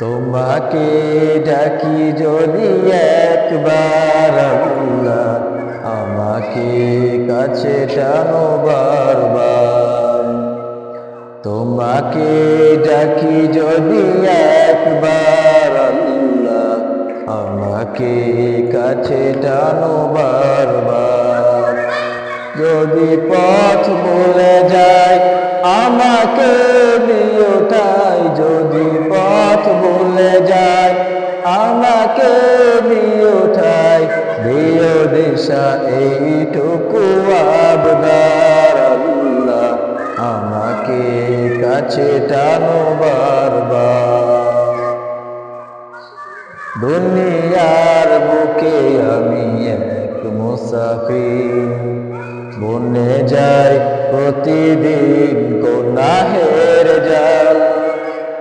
তোমাকে ডাকি যদি একবার আমাকে কাছে টানো বারবার। তোমাকে ডাকি যদি একবার আমাকে কাছে টানো বারবার। যদি পথ বলে যায় আমাকে নিয়োটাই আমাকে নিয়োটাই দিও দিশা এইটুকু আবদার আমাকে কাছে টানো বারবার। দুনিয়ার বুকে আমি এক মুসাফির। বনে যাই প্রতিদিন, গুনাহের জাল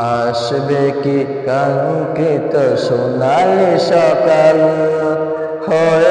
আসবে কি কাঙ্ক্ষিত সোনালি সকাল। হয়ে